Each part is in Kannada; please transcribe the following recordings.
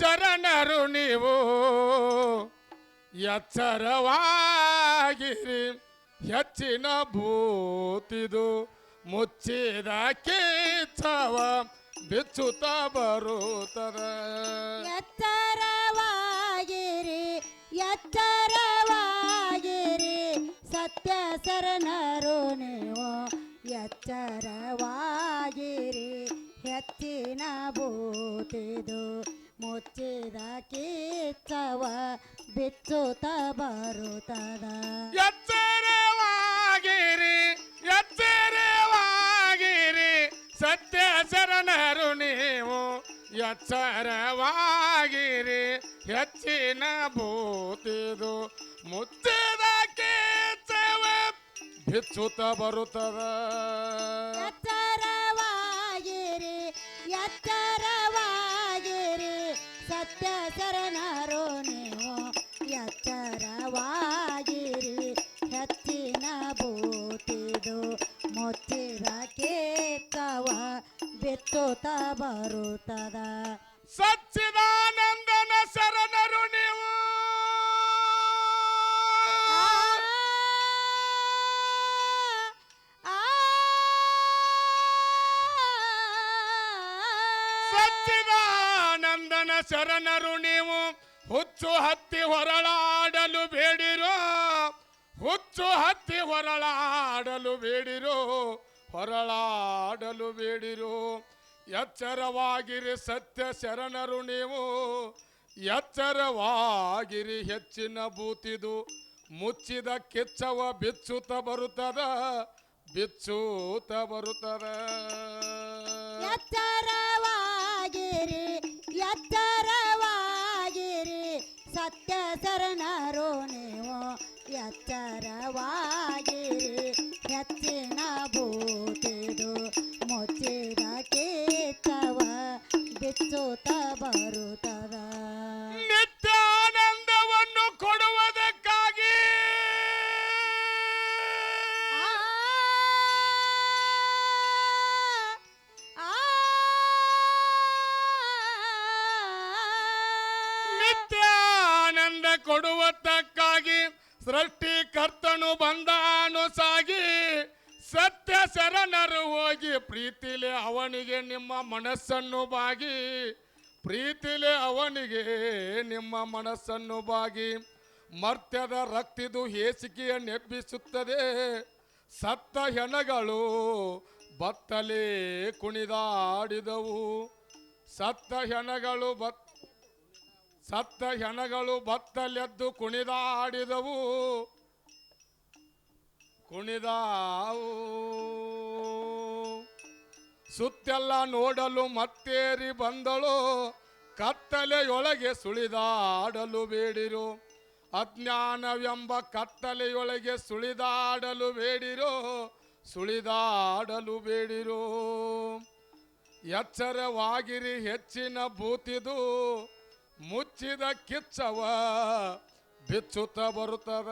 ಶರಣರು ನೀವು ಎಚ್ಚರವಾಗಿರಿ. ಹೆಚ್ಚಿನ ಭೂತಿದು ಮುಚ್ಚಿದ ಕೇಚವ ಬಿಚ್ಚುತ್ತ ಬರುತ್ತದ. ಎತ್ತರವಾಗಿರಿ ಎತ್ತರವಾಗಿರಿ ಸತ್ಯ ಶರಣರು ನೀವು ಎಚ್ಚರವಾಗಿರಿ. ಹೆಚ್ಚಿನ ಭೂತಿದು ಮುಚ್ಚಿದ ಕಿಚ್ಚವ ಬಿಚ್ಚುತ್ತ ಬರುತ್ತದ. ಎಚ್ಚರವಾಗಿರಿ ಎಚ್ಚರವಾಗಿರಿ ಸತ್ಯ ಶರಣರು ನೀವು ಎಚ್ಚರವಾಗಿರಿ ಹೆಚ್ಚಿನ ಭೂತಿದು ಮುಚ್ಚಿದ ಕಿಚ್ಚವ ಬಿಚ್ಚುತ್ತ ಬರುತ್ತದ. ಎಚ್ಚರವಾಗಿರಿ ಎತ್ತರವಾಗಿರಿ ಸತ್ಯ ಶರಣರು ನೀವು ಎತ್ತರವಾಗಿರಿ ಶರಣರು ನೀವು ಹುಚ್ಚು ಹತ್ತಿ ಹೊರಳಾಡಲು ಬೇಡಿರೋ, ಹುಚ್ಚು ಹತ್ತಿ ಹೊರಳಾಡಲು ಬೇಡಿರೋ ಹೊರಳಾಡಲು ಬೇಡಿರೋ, ಎಚ್ಚರವಾಗಿರಿ ಸತ್ಯ ಶರಣರು ನೀವು, ಎಚ್ಚರವಾಗಿರಿ ಹೆಚ್ಚಿನ ಬೂತಿದು, ಮುಚ್ಚಿದ ಕೆಚ್ಚವ ಬಿಚ್ಚುತ್ತ ಬರುತ್ತದ ಬಿಚ್ಚುತ್ತ ಬರುತ್ತದ. ಕೊಡುವುದಕ್ಕಾಗಿ ಸೃಷ್ಟಿಕರ್ತನು ಬಂದಾನು ಸಾಗಿ ಸತ್ಯ ಶರಣರು ಹೋಗಿ ಪ್ರೀತಿಲೆ ಅವನಿಗೆ ನಿಮ್ಮ ಮನಸ್ಸನ್ನು ಬಾಗಿ, ಪ್ರೀತಿಲೆ ಅವನಿಗೆ ನಿಮ್ಮ ಮನಸ್ಸನ್ನು ಬಾಗಿ. ಮರ್ತ್ಯದ ರಕ್ತಿದು ಹೇಸಿಕೆಯ ನೆಬ್ಬಿಸುತ್ತದೆ, ಸತ್ತ ಹೆಣಗಳು ಬತ್ತಲೇ ಕುಣಿದಾಡಿದವು. ಸತ್ತ ಹೆಣಗಳು ಬತ್ ಸತ್ತ ಹೆಣಗಳು ಬತ್ತಲೆದ್ದು ಕುಣಿದಾಡಿದವು ಕುಣಿದಾವು. ಸುತ್ತೆಲ್ಲ ನೋಡಲು ಮತ್ತೇರಿ ಬಂದಳು. ಕತ್ತಲೆಯೊಳಗೆ ಸುಳಿದಾಡಲು ಬೇಡಿರು. ಅಜ್ಞಾನವೆಂಬ ಕತ್ತಲೆಯೊಳಗೆ ಸುಳಿದಾಡಲು ಬೇಡಿರೋ. ಸುಳಿದಾಡಲು ಬೇಡಿರೋ. ಎಚ್ಚರವಾಗಿರಿ ಹೆಚ್ಚಿನ ಭೂತಿದು. ಮುಚ್ಚಿದ ಕಿಚ್ಚವ ಬಿಚ್ಚುತ್ತ ಬರುತ್ತದ.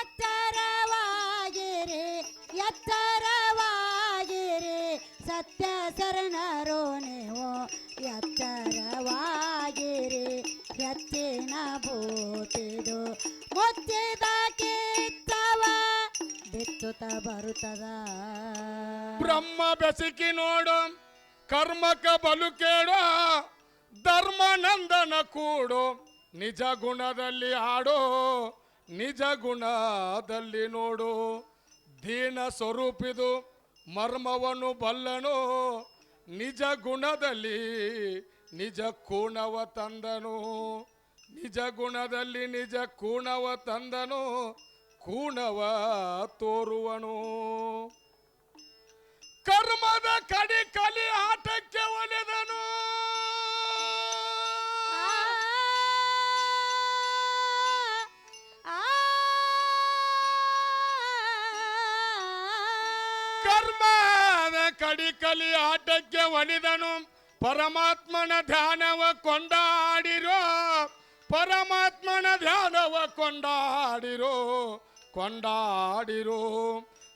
ಎತ್ತರವಾಗಿರಿ ಎತ್ತರವಾಗಿರಿ ಸತ್ಯ ಶರಣರು ನೀವು ಎತ್ತರವಾಗಿರಿ ಎತ್ತಿನ ಭೂತಿದು ಮುಚ್ಚಿದ ಕಿತ್ತವ ಬಿತ್ತುತ್ತ ಬರುತ್ತದ. ಬ್ರಹ್ಮ ಬೆಸಿಕಿ ನೋಡು. ಕರ್ಮಕ ಬಲು ಕೇಳು ಧರ್ಮನಂದನ ಕೂಡು, ನಿಜ ಗುಣದಲ್ಲಿ ಆಡೋ ನಿಜ ಗುಣದಲ್ಲಿ ನೋಡು, ದೀನ ಸ್ವರೂಪಿದು ಮರ್ಮವನ್ನು ಬಲ್ಲನು, ನಿಜ ಗುಣದಲ್ಲಿ ನಿಜ ಕೂಣವ ತಂದನು, ನಿಜ ಗುಣದಲ್ಲಿ ನಿಜ ಕೂಣವ ತಂದನು, ಕೂಣವ ತೋರುವನು. ಕರ್ಮದ ಕಡಿ ಕಲಿ ಆಟಕ್ಕೆ ಒಲಿದನು ಕರ್ಮದ ಕಡಿ ಕಲಿ ಆಟಕ್ಕೆ ಒಲಿದನು ಪರಮಾತ್ಮನ ಧ್ಯಾನವ ಕೊಂಡಾಡಿರೋ ಪರಮಾತ್ಮನ ಧ್ಯಾನವ ಕೊಂಡಾಡಿರೋ ಕೊಂಡಾಡಿರೋ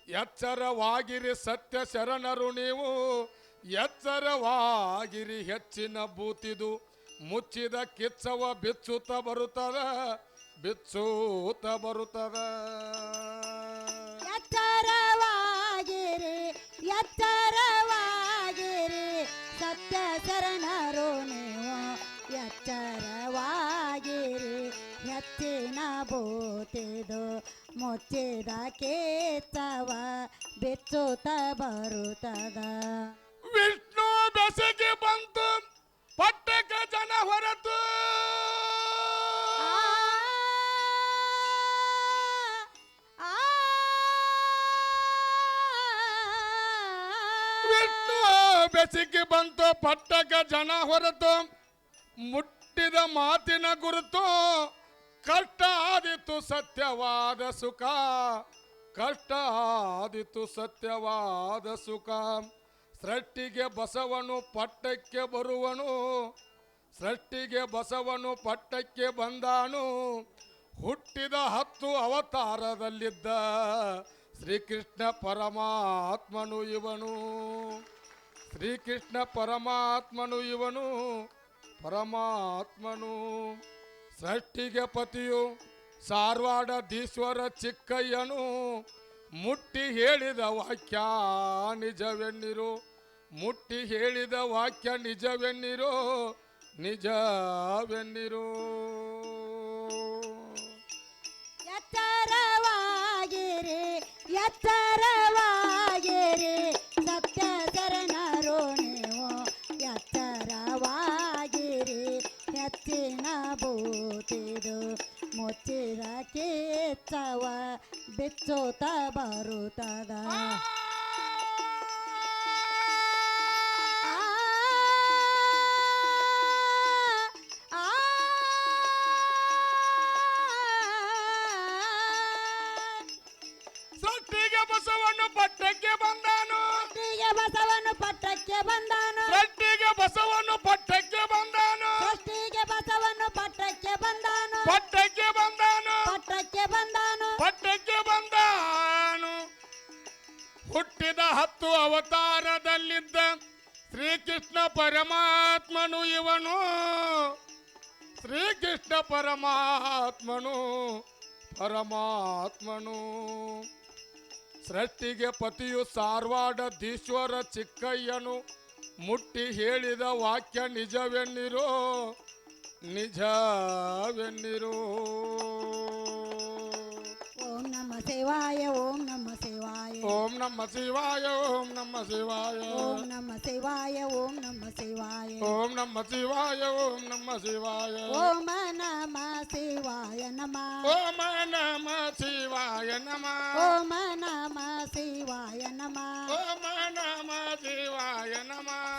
ಎಚ್ಚರವಾಗಿರಿ ಸತ್ಯ ಶರಣರು ನೀವು. ಎಚ್ಚರವಾಗಿರಿ ಹೆಚ್ಚಿನ ಬೂತಿದು. ಮುಚ್ಚಿದ ಕಿಚ್ಚವ ಬಿಚ್ಚುತ್ತ ಬರುತ್ತದ. ಬಿಚ್ಚುತ್ತ ಬರುತ್ತದ. ಎಚ್ಚರವಾಗಿರಿ ಎಚ್ಚರವಾಗಿರಿ ಸತ್ಯ ಶರಣರು ನೀವು. ಎಚ್ಚರವಾಗಿರಿ, ಹೆಚ್ಚಿನ ಬೂತಿದು. ಮುಚ್ಚಿದ ಕೇತವ ಬಿಚ್ಚುತ್ತ ಬರುತ್ತದ. ವಿಷ್ಣು ಬೆಸಗೆ ಬಂತು ಪಟ್ಟಕ ಜನ ಹೊರತು. ವಿಷ್ಣು ಬೆಸಿಗೆ ಬಂತು ಪಟ್ಟಕ ಜನ ಹೊರತು. ಮುಟ್ಟಿದ ಮಾತಿನ ಗುರುತು ಕಷ್ಟ ಆದಿತ್ತು ಸತ್ಯವಾದ ಸುಖ. ಕಷ್ಟ ಆದಿತು ಸತ್ಯವಾದ ಸುಖ. ಸೃಷ್ಟಿಗೆ ಬಸವನು ಪಟ್ಟಕ್ಕೆ ಬರುವನು. ಸೃಷ್ಟಿಗೆ ಬಸವನು ಪಟ್ಟಕ್ಕೆ ಬಂದಾನು. ಹುಟ್ಟಿದ ಹತ್ತು ಅವತಾರದಲ್ಲಿದ್ದ ಶ್ರೀಕೃಷ್ಣ ಪರಮಾತ್ಮನು ಇವನು. ಶ್ರೀಕೃಷ್ಣ ಪರಮಾತ್ಮನು ಇವನು. ಪರಮಾತ್ಮನು. ಸೃಷ್ಟಿಗೆ ಪತಿಯು ಸಾರವಾಡದೀಶ್ವರ ಚಿಕ್ಕಯ್ಯನು ಮುಟ್ಟಿ ಹೇಳಿದ ವಾಕ್ಯ ನಿಜವೆನ್ನಿರು. ಮುಟ್ಟಿ ಹೇಳಿದ ವಾಕ್ಯ ನಿಜವೆನ್ನಿರು. ನಿಜವೆನ್ನಿರು. ಎತ್ತರವಾಗಿರಿ ಎಚ್ಚರವಾಗಿರಿ ಬರುತ್ತದ? ಸಟ್ಟಿಗೆ ಬಸವನು ಪಟ್ಟಕ್ಕೆ ಬಂದಾನು. ಸಟ್ಟಿಗೆ ಬಸವನು ಪಟ್ಟಕ್ಕೆ ಬಂದಾನು. ಸಟ್ಟಿಗೆ ಪಟ್ಟ ಹುಟ್ಟಿದ ಹತ್ತು ಅವತಾರದಲ್ಲಿದ್ದ ಶ್ರೀಕೃಷ್ಣ ಪರಮಾತ್ಮನು ಇವನು. ಶ್ರೀಕೃಷ್ಣ ಪರಮಾತ್ಮನು ಪರಮಾತ್ಮನು. ಸೃಷ್ಟಿಗೆ ಪತಿಯು ಸಾರ್ವಾಡಧೀಶ್ವರ ಚಿಕ್ಕಯ್ಯನು. ಮುಟ್ಟಿ ಹೇಳಿದ ವಾಕ್ಯ ನಿಜವೆನ್ನಿರೋ. ನಿಜವೆನ್ನಿರೋ. ಓಂ ನಮ ಶಿವಾಯ, ಓಂ ನಮ ஓம் நம்ம சிவாய ஓம் நம்ம சிவாய ஓம் நம்ம சிவாய ஓம் நம்ம சிவாய ஓம் நம்ம சிவாய ஓம் நம்ம சிவாய ஓம் நம சிவாய நம ஓம் நம சிவாய நம ஓம் நம சிவாய நம ஓம் நம சிவாய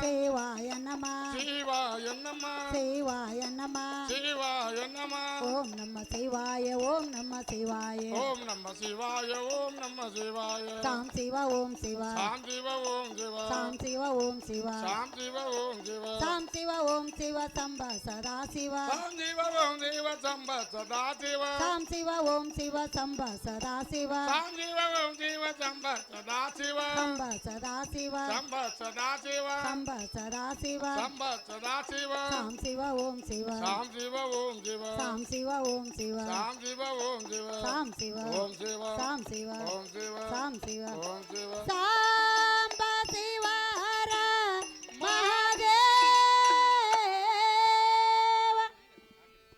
శివాయ నమ శివాయ నమ శివాయ నమ శివాయ నమ ఓం నమ శివాయ ఓం నమ శివాయ ఓం నమ శివాయ ఓం నమ శివాయ సాం శివ ఓం శివ సాం శివ ఓం శివ సాం శివ ఓం శివ సాం శివ ఓం శివ సాం శివ ఓం శివ సంబ సదా శివ సాం శివ ఓం శివ సంబ సదా శివ సాం శివ ఓం శివ సంబ సదా శివ సాం శివ ఓం శివ సంబ సదా శివ సంబ సదా శివ సంబ సదా శివ సంబ சதாசிவ. சம்ப சதாசிவ. சாம் சிவ ஓம் சிவ. சாம் சிவ ஓம் சிவ. சாம் சிவ ஓம் சிவ. சாம் சிவ ஓம் சிவ. சாம் சிவ. ஓம் சிவ. சாம் சிவ. ஓம் சிவ. சாம் சிவ. ஓம் சிவ. சாம்